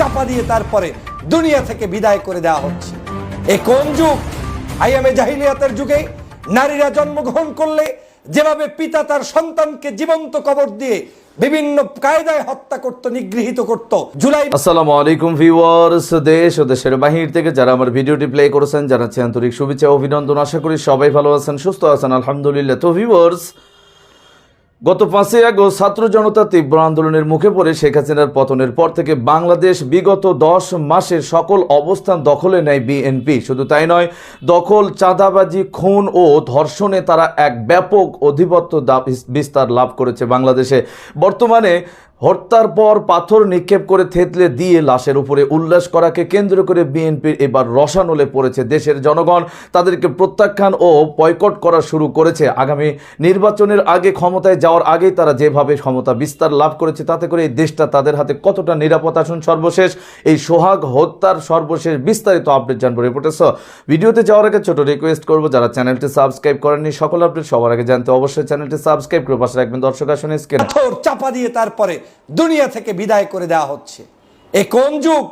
চাপা দিয়ে তারপরে দুনিয়া থেকে বিদায় করে দেওয়া হচ্ছে। এ কোন যুগ? আইএমএ জাহিলিয়াতের যুগে নারীরা জন্মগ্রহণ করলে যেভাবে পিতা তার সন্তানকে জীবন্ত কবর দিয়ে বিভিন্ন কায়দায় হত্যা করত, নিগৃহীত করত, জুলাই আসসালামু আলাইকুম ভিউয়ার্স, দেশ ও দেশের বাহির থেকে যারা আমার ভিডিওটি প্লে করেছেন জানাচ্ছি আন্তরিক শুভেচ্ছা অভিনন্দন আশা করি সবাই ভালো আছেন, সুস্থ আছেন, আলহামদুলিল্লাহ। তো ভিউয়ার্স গত পাঁচই আগস্ট ছাত্র জনতা তীব্র আন্দোলনের মুখে পড়ে শেখ হাসিনার পতনের পর থেকে বাংলাদেশ বিগত দশ মাসে সকল অবস্থান দখলে নেয় বিএনপি। শুধু তাই নয়, দখল, চাঁদাবাজি, খুন ও ধর্ষণে তারা এক ব্যাপক অধিপত্য বিস্তার লাভ করেছে বাংলাদেশে। বর্তমানে হত্যার পর পাথর নিক্ষেপ করে থেতলে দিয়ে লাশের উপরে উল্লাস করাকে কেন্দ্র করে বিএনপির এবার রসানলে পড়েছে দেশের জনগণ। তাদেরকে প্রত্যাখ্যান ও বয়কট করা শুরু করেছে। আগামী নির্বাচনের আগে ক্ষমতায় যাওয়ার আগেই তারা যেভাবে ক্ষমতা বিস্তার লাভ করেছে, তাতে করে এই দেশটা তাদের হাতে কতটা নিরাপদ? আসন সর্বশেষ এই সোহাগ হত্যার সর্বশেষ বিস্তারিত আপডেট জানব রিপোর্টার সহ ভিডিওতে যাওয়ার আগে ছোট রিকোয়েস্ট করব, যারা চ্যানেলটি সাবস্ক্রাইব করেননি, সকল আপডেট সবার আগে জানতে অবশ্যই চ্যানেলটি সাবস্ক্রাইব করে পাশে রাখবেন। দর্শক, আসনে চাপা দিয়ে তারপরে দুনিয়া থেকে বিদায় করে দেওয়া হচ্ছে। এ কোন যুগ?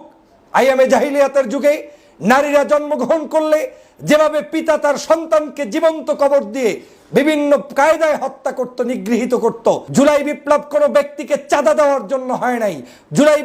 আইয়ামে জাহিলিয়াতের যুগে নারীরা জন্মগ্রহণ করলে যেভাবে পিতা তার সন্তানকে জীবন্ত কবর দিয়ে বিভিন্ন কায়দায় হত্যা করত, নিগৃহীত করত। জুলাই বিপ্লব কোনো ব্যক্তিকে চাঁদা দেওয়ার জন্য হয় নাই। জুলাই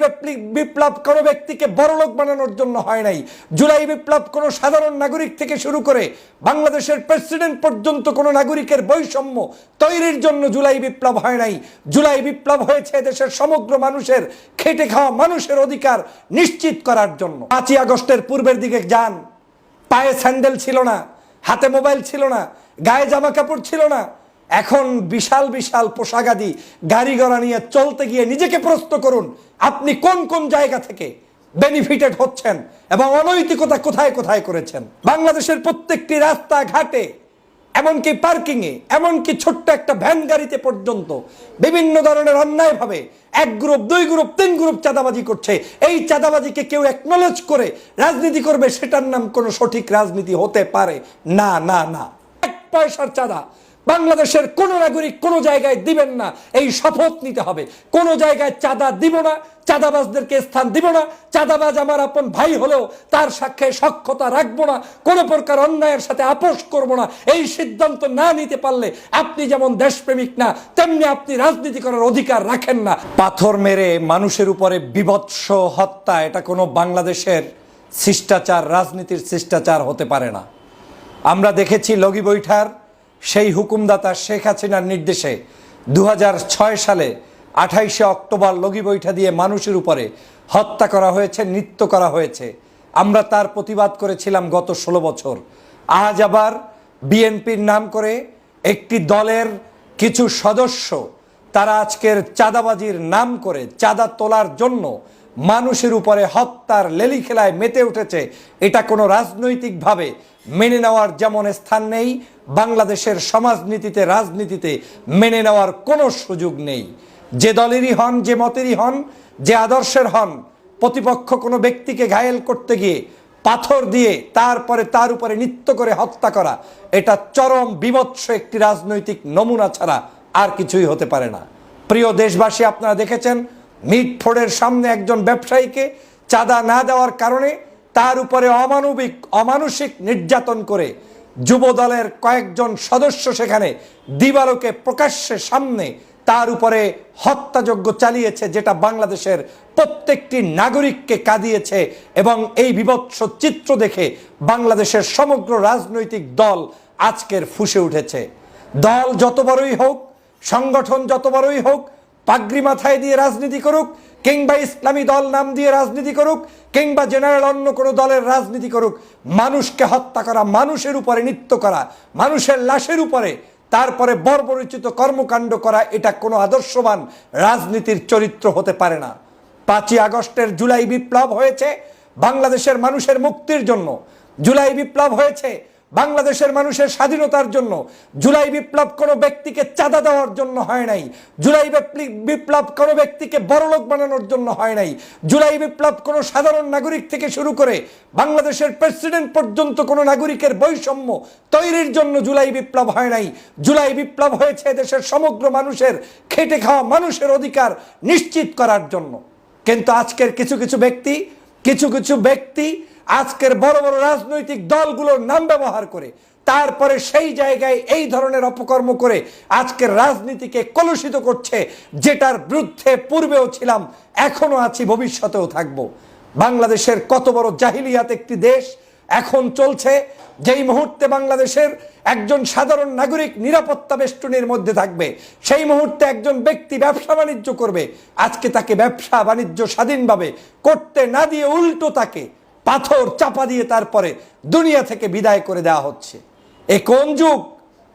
বিপ্লব কোনো ব্যক্তিকে বড়লোক বানানোর জন্য হয় নাই। জুলাই বিপ্লব কোনো সাধারণ নাগরিক থেকে শুরু করে বাংলাদেশের প্রেসিডেন্ট পর্যন্ত কোনো নাগরিকের বৈষম্য তৈরির জন্য জুলাই বিপ্লব হয় নাই। জুলাই বিপ্লব হয়েছে দেশের সমগ্র মানুষের খেটে খাওয়া মানুষের অধিকার নিশ্চিত করার জন্য। পাঁচই আগস্টের পূর্বের দিকে যান। পায়ে স্যান্ডেল ছিল না, হাতে মোবাইল ছিল না গায়ে জামা কাপড় ছিল না। এখন বিশাল বিশাল পোশাকাদি গাড়ি ঘোড়া নিয়ে চলতে গিয়ে নিজেকে প্রশ্ন করুন, আপনি কোন কোন জায়গা থেকে বেনিফিটেড হচ্ছেন এবং অনৈতিকতা কোথায় কোথায় করেছেন? বাংলাদেশের প্রত্যেকটি রাস্তা ঘাটে এমনকি পার্কিংয়ে এমনকি ছোট্ট একটা ভ্যান গাড়িতে পর্যন্ত বিভিন্ন ধরনের অন্যায়ভাবে এক গ্রুপ দুই গ্রুপ তিন গ্রুপ চাঁদাবাজি করছে। এই চাঁদাবাজিকে কেউ একনলেজ করে রাজনীতি করবে, সেটার নাম কোনো সঠিক রাজনীতি হতে পারে। না না না। পয়সার চাঁদা বাংলাদেশের কোন নাগরিক কোন জায়গায় দিবেন না। এই শপথ নিতে হবে। কোন জায়গায় চাঁদা দিব না, চাঁদাবাজদেরকে স্থান দিব না, চাঁদাবাজ আমার আপন ভাই হলেও তার সাক্ষে সক্ষতা রাখব না, কোনো প্রকার অন্যায়ের সাথে আপোষ করব না। এই সিদ্ধান্ত না নিতে পারলে আপনি যেমন দেশপ্রেমিক না, তেমনি আপনি রাজনীতি করার অধিকার রাখেন না। পাথর মেরে মানুষের উপরে বিভৎস হত্যা, এটা কোনো বাংলাদেশের শিষ্টাচার, রাজনীতির শিষ্টাচার হতে পারে না। আমরা দেখেছি লগি বৈঠার সেই হুকুমদাতা শেখ হাসিনার নির্দেশে দু হাজার ছয় সালে আঠাইশে অক্টোবর লগি বৈঠা দিয়ে মানুষের উপরে হত্যা করা হয়েছে, নৃত্য করা হয়েছে। আমরা তার প্রতিবাদ করেছিলাম গত ষোলো বছর। আজ আবার বিএনপির নাম করে একটি দলের কিছু সদস্য তারা আজকের চাঁদাবাজির নাম করে, চাঁদা তোলার জন্য মানুষের উপরে হত্যার লেলি খেলায় মেতে উঠেছে, এটা কোনো রাজনৈতিকভাবে মেনে নেওয়ার যেমন স্থান নেই, বাংলাদেশের সমাজনীতিতে, রাজনীতিতে মেনে নেওয়ার কোনো সুযোগ নেই। যে দলেরই হন, যে মতেরই হন, যে আদর্শের হন, প্রতিপক্ষ কোনো ব্যক্তিকে ঘায়েল করতে গিয়ে পাথর দিয়ে তারপরে তার উপরে নৃত্য করে হত্যা করা, এটা চরম বিভৎস একটি রাজনৈতিক নমুনা ছাড়া আর কিছুই হতে পারে না। প্রিয় দেশবাসী, আপনারা দেখেছেন মিটফোর্ডের সামনে একজন ব্যবসায়ীকে চাঁদা না দেওয়ার কারণে তার উপরে অমানবিক, অমানসিক নির্যাতন করে যুব দলের কয়েকজন সদস্য সেখানে দিবালোকে প্রকাশ্যে সামনে তার উপরে হত্যাযজ্ঞ চালিয়েছে, যেটা বাংলাদেশের প্রত্যেকটি নাগরিককে কাঁদিয়েছে এবং এই বিভৎস চিত্র দেখে বাংলাদেশের সমগ্র রাজনৈতিক দল আজকের ফুসে উঠেছে। দল যত বড়ই হোক, সংগঠন যত বড়ই হোক পাগড়ি মাথায় দিয়ে রাজনীতি করুক, কিংবা ইসলামী দল নাম দিয়ে রাজনীতি করুক, কিংবা জেনারেল অন্য কোনো দলের রাজনীতি করুক, মানুষকে হত্যা করা, মানুষের উপরে নৃত্য করা, মানুষের লাশের উপরে, তারপরে বর্বরচিত কর্মকাণ্ড করা, এটা কোনো আদর্শবান রাজনীতির চরিত্র হতে পারে না। পাঁচই আগস্টের জুলাই বিপ্লব হয়েছে, বাংলাদেশের মানুষের মুক্তির জন্য। জুলাই বিপ্লব হয়েছে বাংলাদেশের মানুষের স্বাধীনতার জন্য, জুলাই বিপ্লব কোনো ব্যক্তিকে চাঁদা দেওয়ার জন্য হয় নাই, জুলাই বিপ্লব কোনো ব্যক্তিকে বড়লোক বানানোর জন্য হয় নাই, জুলাই বিপ্লব কোনো সাধারণ নাগরিক থেকে শুরু করে বাংলাদেশের প্রেসিডেন্ট পর্যন্ত কোনো নাগরিকের বৈষম্য তৈরির জন্য জুলাই বিপ্লব হয় নাই। জুলাই বিপ্লব হয়েছে দেশের সমগ্র মানুষের খেটে খাওয়া মানুষের অধিকার নিশ্চিত করার জন্য। কিন্তু আজকের কিছু কিছু ব্যক্তি কিছু কিছু ব্যক্তি আজকের বড় বড় রাজনৈতিক দলগুলোর নাম ব্যবহার করে, তারপরে সেই জায়গায় এই ধরনের অপকর্ম করে আজকের রাজনীতিকে কলুষিত করছে, যেটার বিরুদ্ধে পূর্বেও ছিলাম, এখনও আছি, ভবিষ্যতেও থাকব। বাংলাদেশের কত বড় জাহিলিয়াত একটি দেশ এখন চলছে যেই মুহূর্তে বাংলাদেশের একজন সাধারণ নাগরিক নিরাপত্তা বেষ্টনীর মধ্যে থাকবে, সেই মুহূর্তে একজন ব্যক্তি ব্যবসা বাণিজ্য করবে, আজকে তাকে ব্যবসা বাণিজ্য স্বাধীনভাবে করতে না দিয়ে উল্টো তাকে পাথর চাপা দিয়ে তারপরে দুনিয়া থেকে বিদায় করে দেওয়া হচ্ছে। এ কোন যুগ?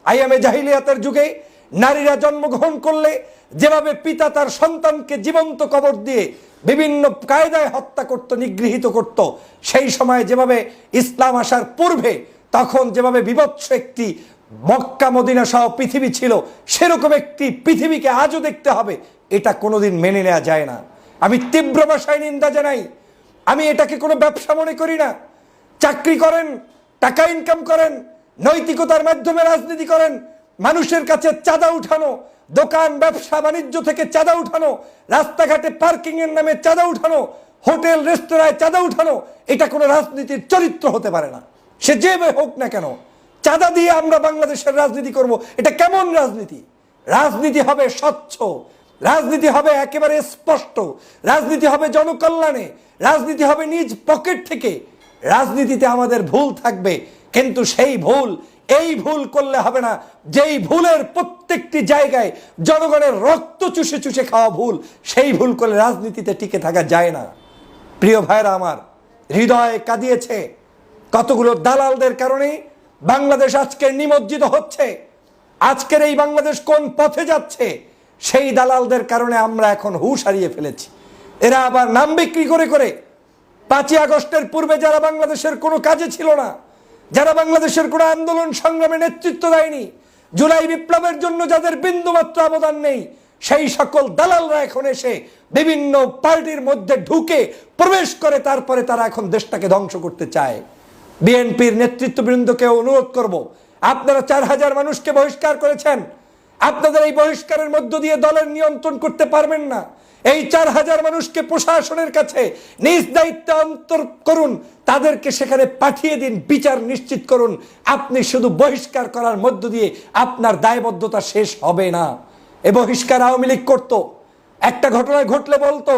আইএমএ জাহিলিয়াতের যুগে নারীরা জন্মগ্রহণ করলে যেভাবে পিতা তার সন্তানকে জীবন্ত কবর দিয়ে বিভিন্ন কায়দায় হত্যা করত, নিগৃহীত করত, সেই সময় যেভাবে ইসলাম আসার পূর্বে তখন যেভাবে বিভৎস একটি মক্কা মদিনা সহ পৃথিবী ছিল, সেরকম একটি পৃথিবীকে আজও দেখতে হবে। এটা কোনোদিন মেনে নেওয়া যায় না। আমি তীব্র ভাষায় নিন্দা জানাই। আমি এটাকে কোনো ব্যবসা মনে করি না। চাকরি করেন, টাকা ইনকাম করেন, নৈতিকতার মাধ্যমে রাজনীতি করেন, মানুষের কাছে চাঁদা উঠানো দোকান, ব্যবসা, বাণিজ্য থেকে চাঁদা উঠানো, রাস্তাঘাটে পার্কিং এর নামে চাঁদা উঠানো, হোটেল, রেস্তোরাঁয় চাঁদা উঠানো, এটা কোনো রাজনীতির চরিত্র হতে পারে না। সে যে হোক না কেন, চাঁদা দিয়ে আমরা বাংলাদেশের রাজনীতি করব, এটা কেমন রাজনীতি? রাজনীতি হবে স্বচ্ছ, রাজনীতি হবে একেবারে স্পষ্ট, রাজনীতি হবে জনকল্যাণে, রাজনীতি হবে নিজ পকেট থেকে। রাজনীতিতে আমাদের ভুল থাকবে কিন্তু সেই ভুল, এই ভুল করলে হবে না। যেই ভুলের প্রত্যেকটি জায়গায় জনগণের রক্ত চুষে চুষে খাওয়া ভুল, সেই ভুল করলে রাজনীতিতে টিকে থাকা যায় না। প্রিয় ভাইরা আমার, হৃদয় কাঁদিয়েছে। কতগুলো দালালদের কারণে বাংলাদেশ আজকে নিমজ্জিত হচ্ছে? আজকের এই বাংলাদেশ কোন পথে যাচ্ছে? সেই দালালদের কারণে আমরা এখন হুশ হারিয়ে ফেলেছি। এরা আবার নাম বিক্রি করে করে পাঁচই আগস্টের পূর্বে যারা বাংলাদেশের কোনো কাজে ছিল না যারা বাংলাদেশের কোনো আন্দোলন সংগ্রামে নেতৃত্ব দেয়নি, জুলাই বিপ্লবের জন্য যাদের বিন্দুমাত্র অবদান নেই, সেই সকল দালালরা এখন এসে বিভিন্ন পার্টির মধ্যে ঢুকে প্রবেশ করে, তারপরে তারা এখন দেশটাকে ধ্বংস করতে চায়। বিএনপির নেতৃত্ববৃন্দকে অনুরোধ করব, আপনারা চার হাজার মানুষকে বহিষ্কার করেছেন। আপনাদের এই বহিষ্কারের মধ্য দিয়ে দলের নিয়ন্ত্রণ করতে পারবেন না। এই চার হাজার মানুষকে প্রশাসনের কাছে নিজ দায়িত্বে অন্তর করুন, তাদেরকে সেখানে পাঠিয়ে দিন, বিচার নিশ্চিত করুন। আপনি শুধু বহিষ্কার করার মধ্য দিয়ে আপনার দায়বদ্ধতা শেষ হবে না। এ বহিষ্কার আওয়ামী লীগ করতো। একটা ঘটনা ঘটলে বলতো,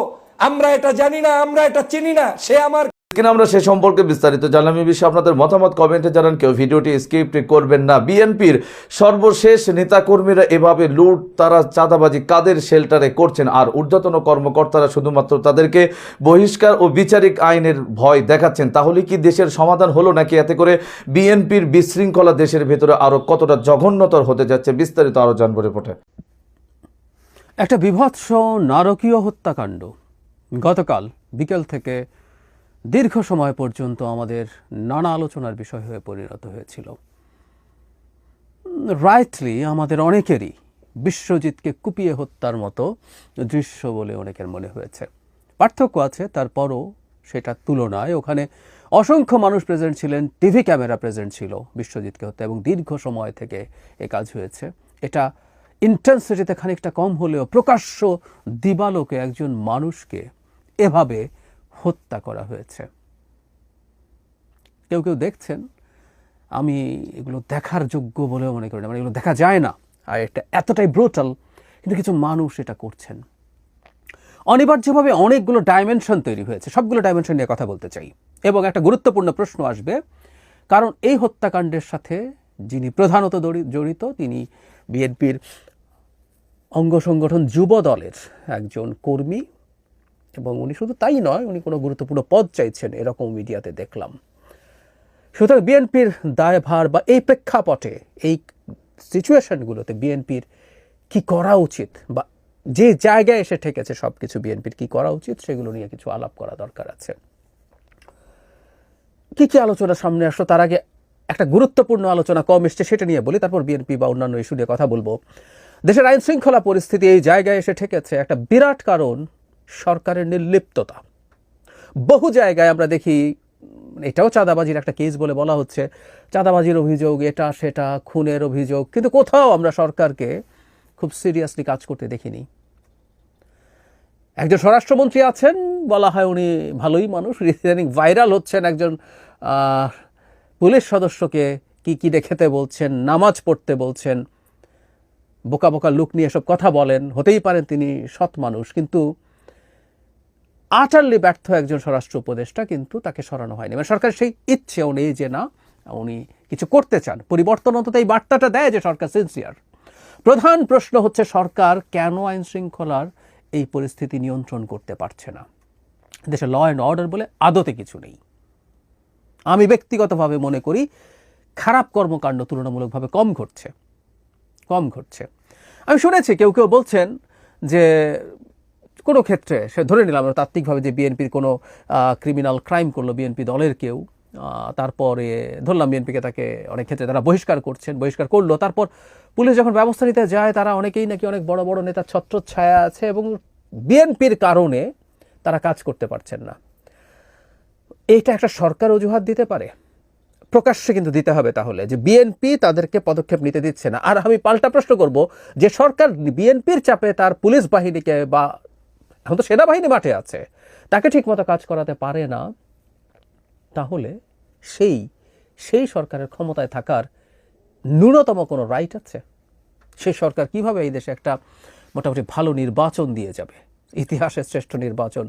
আমরা এটা জানি না, আমরা এটা চিনি না, সে আমার কিনা আমরা সে সম্পর্কে বিস্তারিত জানলাম। এই বিষয়ে আপনাদের মতামত কমেন্টে জানান। কেউ ভিডিওটি স্ক্রিপ্ট করবেন না। বিএনপির সর্বশেষ নেতাকর্মীরা এভাবে লুট, তারা চাঁদাবাজি কাদের শেল্টারে করছেন? আর ঊর্ধ্বতন কর্মকর্তারা শুধুমাত্র তাদেরকে বহিষ্কার ও বিচারিক আইনের ভয় দেখাচ্ছেন। তাহলে কি দেশের সমাধান হলো নাকি? এতে করে বিএনপির বিশৃঙ্খলা দেশের ভেতরে আরও কতটা জঘন্যতর হতে যাচ্ছে বিস্তারিত আরও জানব রিপোর্টে একটা বিভৎস নারকীয় হত্যাকাণ্ড। গতকাল বিকেল থেকে দীর্ঘ সময় পর্যন্ত আমাদের নানা আলোচনার বিষয় হয়ে পরিণত হয়েছিল। রাইটলি আমাদের অনেকেরই বিশ্বজিৎকে কুপিয়ে হত্যার মতো দৃশ্য বলে অনেকের মনে হয়েছে। পার্থক্য আছে, তারপরও সেটার তুলনায় ওখানে অসংখ্য মানুষ প্রেজেন্ট ছিলেন, টিভি ক্যামেরা প্রেজেন্ট ছিল বিশ্বজিৎকে হত্যা, এবং দীর্ঘ সময় থেকে এ কাজ হয়েছে। এটা ইন্টেন্সিটিতে খানিকটা কম হলেও প্রকাশ্য দিবালোকে একজন মানুষকে এভাবে হত্যা করা হয়েছে। কেউ কেউ দেখছেন, আমি এগুলো দেখার যোগ্য বলেও মনে করি না মানে এগুলো দেখা যায় না। আর এটা এতটাই ব্রুটাল কিন্তু কিছু মানুষ এটা করছেন। অনিবার্যভাবে অনেকগুলো ডাইমেনশন তৈরি হয়েছে। সবগুলো ডাইমেনশন নিয়ে কথা বলতে চাই। এবং একটা গুরুত্বপূর্ণ প্রশ্ন আসবে, কারণ এই হত্যাকাণ্ডের সাথে যিনি প্রধানত জড়িত, তিনি বিএনপির অঙ্গ সংগঠন যুব দলের একজন কর্মী এবং উনি শুধু তাই নয়, উনি কোনো গুরুত্বপূর্ণ পদ চাইছেন, এরকম মিডিয়াতে দেখলাম। সুতরাং বিএনপির দায়ভার বা এই প্রেক্ষাপটে, এই সিচুয়েশনগুলোতে বিএনপির কি করা উচিত বা যে জায়গায় এসে ঠেকেছে সব কিছু বিএনপির কি করা উচিত, সেগুলো নিয়ে কিছু আলাপ করা দরকার আছে। কি কি আলোচনা সামনে আসলো, তার আগে একটা গুরুত্বপূর্ণ আলোচনা কম এসছে, সেটা নিয়ে বলি, তারপর বিএনপি বা অন্যান্য ইস্যু নিয়ে কথা বলব। দেশের আইন শৃঙ্খলা পরিস্থিতি এই জায়গায় এসে ঠেকেছে, একটা বিরাট কারণ সরকারের নির্লিপ্ততা। বহু জায়গায় আমরা দেখি, এটাও চাঁদাবাজির একটা কেস বলে বলা হচ্ছে। চাঁদাবাজির অভিযোগ, এটা, সেটা, খুনের অভিযোগ, কিন্তু কোথাও আমরা সরকারকে খুব সিরিয়াসলি কাজ করতে দেখিনি। একজন স্বরাষ্ট্রমন্ত্রী আছেন, বলা হয় উনি ভালোই মানুষ, ইদানিং ভাইরাল হচ্ছেন একজন পুলিশ সদস্যকে কি কি খেতে বলছেন, নামাজ পড়তে বলছেন, বোকা বোকা লুক নিয়ে সব কথা বলেন, হতেই পারেন তিনি সৎ মানুষ, কিন্তু আটারলি ব্যর্থ একজন স্বরাষ্ট্র উপদেষ্টা, কিন্তু তাকে সরানো হয়নি। মানে সরকার সেই ইচ্ছেও নেই যে না, উনি কিছু করতে চান। পরিবর্তন অন্তত এই বার্তাটা দেয় যে সরকার সিনসিয়ার প্রধান প্রশ্ন হচ্ছে, সরকার কেন আইন শৃঙ্খলার এই পরিস্থিতি নিয়ন্ত্রণ করতে পারছে না? দেশে ল অ্যান্ড অর্ডার বলে আদতে কিছু নেই। আমি ব্যক্তিগতভাবে মনে করি, খারাপ কর্মকাণ্ড তুলনামূলকভাবে কম ঘটছে। কম ঘটছে। আমি শুনেছি, কেউ কেউ বলছেন যে কোনো ক্ষেত্রে, সে ধরে নিলাম, আমরা তাত্ত্বিকভাবে যে বিএনপির কোনো ক্রিমিনাল ক্রাইম করল বিএনপি দলের কেউ তারপরে ধরলাম বিএনপিকে তাকে অনেক ক্ষেত্রে তারা বহিষ্কার করছেন, বহিষ্কার করল, তারপর পুলিশ যখন ব্যবস্থা নিতে যায়, তারা অনেকেই নাকি অনেক বড় বড় নেতার ছত্রছায়া আছে এবং বিএনপির কারণে তারা কাজ করতে পারছেন না। এইটা একটা সরকার অজুহাত দিতে পারে? প্রকাশ্যে কিন্তু দিতে হবে তাহলে যে বিএনপি তাদেরকে পদক্ষেপ নিতে দিচ্ছে না। আর আমি পাল্টা প্রশ্ন করব, যে সরকার বিএনপির চাপে তার পুলিশ বাহিনীকে বা এখন তো সেনাবাহিনী মাঠে আছে। তাকে ঠিকমতো কাজ করাতে পারে না। তাহলে সেই সেই সরকারের ক্ষমতায় থাকার ন্যূনতম কোনো রাইট আছে? সেই সরকার কীভাবে এই দেশে একটা মোটামুটি ভালো নির্বাচন দিয়ে যাবে? ইতিহাসের শ্রেষ্ঠ নির্বাচন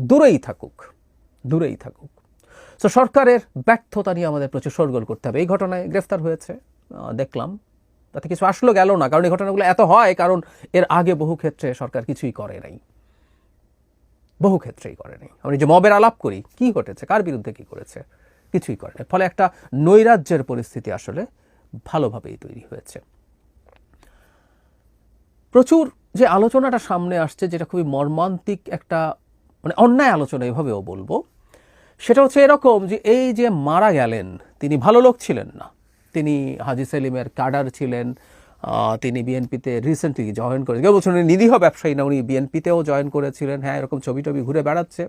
দূরেই থাকুক দূরেই থাকুক। তো সরকারের ব্যর্থতা নিয়ে আমাদের প্রচুর সরগোল করতে হবে। এই ঘটনায় গ্রেফতার হয়েছে। দেখলাম। তাতে কিছু আসলো গেল না। কারণ এই ঘটনাগুলো এত হয়, কারণ এর আগে বহু ক্ষেত্রে সরকার কিছুই করে নাই। বহু ক্ষেত্রেই করে নাই আমরা যে মবের আলাপ করি, কি ঘটেছে? কার বিরুদ্ধে কি করেছে? কিছুই করে নাই ফলে একটা নৈরাজ্যের পরিস্থিতি আসলে ভালোভাবেই তৈরি হয়েছে। প্রচুর যে আলোচনাটা সামনে আসছে, যেটা খুবই মর্মান্তিক একটা মানে অন্যায় আলোচনা এভাবেও বলব, সেটা হচ্ছে এরকম যে এই যে মারা গেলেন, তিনি ভালো লোক ছিলেন না। তিনি হাজি সেলিমের কাডার ছিলেন তিনি বিএনপিতে রিসেন্টলি জয়েন করে কেউ বলছেন নিরীহ ব্যবসায়ী না, উনি বিএনপিতেও জয়েন করেছিলেন। হ্যাঁ এরকম ছবি টবি ঘুরে বেড়াচ্ছে।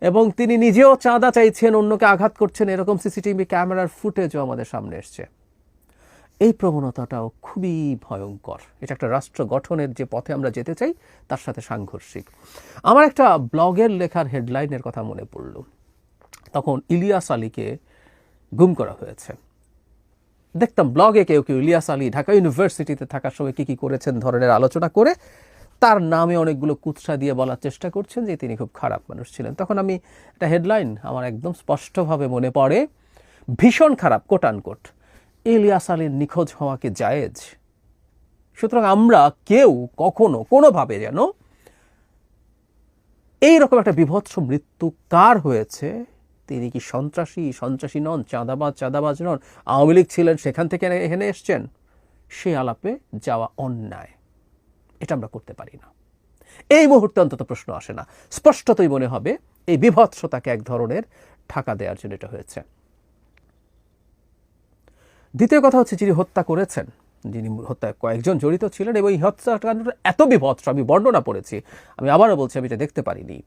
এবং তিনি নিজেও চাঁদা চাইছেন, অন্যকে আঘাত করছেন। এরকম সিসিটিভি ক্যামেরার ফুটেজও আমাদের সামনে এসছে। এই প্রবণতাটাও খুবই ভয়ঙ্কর। এটা একটা রাষ্ট্র গঠনের যে পথে আমরা যেতে চাই, তার সাথে সাংঘর্ষিক। আমার একটা ব্লগের লেখার হেডলাইনের কথা মনে পড়ল। তখন ইলিয়াস আলীকে গুম করা হয়েছে। দেখতাম ব্লগে কেউ কেউ ইলিয়াস আলী ঢাকা ইউনিভার্সিটিতে থাকার সময় কী কী করেছেন ধরনের আলোচনা করে, তার নামে অনেকগুলো কুৎসা দিয়ে বলার চেষ্টা করছেন যে তিনি খুব খারাপ মানুষ ছিলেন। তখন আমি একটা হেডলাইন আমার একদম স্পষ্টভাবে মনে পড়ে, ভীষণ খারাপ কোট আনকোট ইলিয়াস আলীর নিখোঁজ হওয়াকে জায়েজ। সুতরাং আমরা কেউ কখনো, কোনোভাবে যেন এইরকম একটা বিভৎস মৃত্যু কার হয়েছে তিনি কি সন্ত্রাসী? সন্ত্রাসী নন, চাঁদাবাজ চাঁদাবাজ নন। আওয়ামী লীগ ছিলেন, সেখান থেকে এখানে এসছেন। সেই আলাপে যাওয়া অন্যায়। এটা আমরা করতে পারি না। এই মুহূর্তে অন্তত প্রশ্ন আসে না। স্পষ্টতই মনে হবে, এই বিভৎসতাকে এক ধরনের ঠাকা দেওয়ার জন্য এটা হয়েছে। দ্বিতীয় কথা হচ্ছে, যিনি হত্যা করেছেন, যিনি হত্যায় কয়েকজন জড়িত ছিলেন এবং এই হত্যাকাণ্ডটা এত বিভৎস, আমি বর্ণনা পড়েছি, আমি আবারও বলছি, আমি এটা দেখতে পারিনি।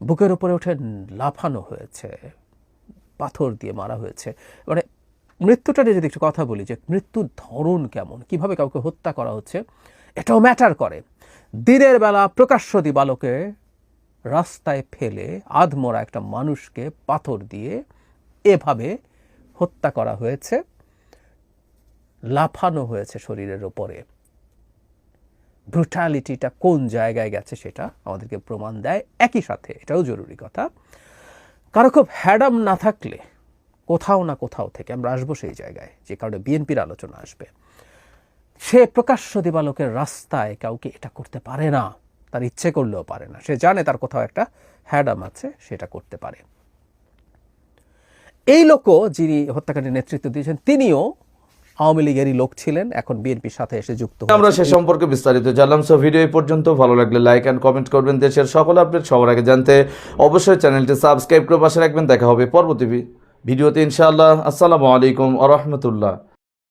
বুকের উপরে উঠে লাফানো হয়েছে, পাথর দিয়ে মারা হয়েছে। মানে মৃত্যুটা নিয়ে যদি একটু কথা বলি যে মৃত্যুর ধরন কেমন, কীভাবে কাউকে হত্যা করা হচ্ছে, এটাও ম্যাটার করে। দিনের বেলা প্রকাশ্য দিবালোকে রাস্তায় ফেলে আধমরা একটা মানুষকে পাথর দিয়ে এভাবে হত্যা করা হয়েছে, লাফানো হয়েছে শরীরের ওপরে ব্রুটালিটিটা কোন জায়গায় গেছে সেটা আমাদেরকে প্রমাণ দেয়। একই সাথে এটাও জরুরি কথা। কারও খুব হ্যাডাম না থাকলে কোথাও না কোথাও থেকে আমরা আসব সেই জায়গায়, যে কারণে বিএনপির আলোচনা আসবে। সে প্রকাশ্য দিবালোকের রাস্তায় কাউকে এটা করতে পারে না, তার ইচ্ছে করলেও পারে না। সে জানে তার কোথাও একটা হ্যাডাম আছে, সেটা করতে পারে। এই লোকও যিনি হত্যাকাণ্ডের নেতৃত্ব দিয়েছেন, তিনিও আওয়ামী লীগেরই লোক ছিলেন, এখন বিএনপির সাথে এসে যুক্ত আমরা সে সম্পর্কে বিস্তারিত জানলাম। সো ভিডিও এই পর্যন্ত, ভালো লাগলে লাইক অ্যান্ড কমেন্ট করবেন। দেশের সকল আপডেট সবার আগে জানতে অবশ্যই চ্যানেলটি সাবস্ক্রাইব করে পাশে রাখবেন। দেখা হবে পরবর্তী ভিডিওতে ইনশাআল্লাহ। আসসালামু আলাইকুম আ রহমতুল্লাহ।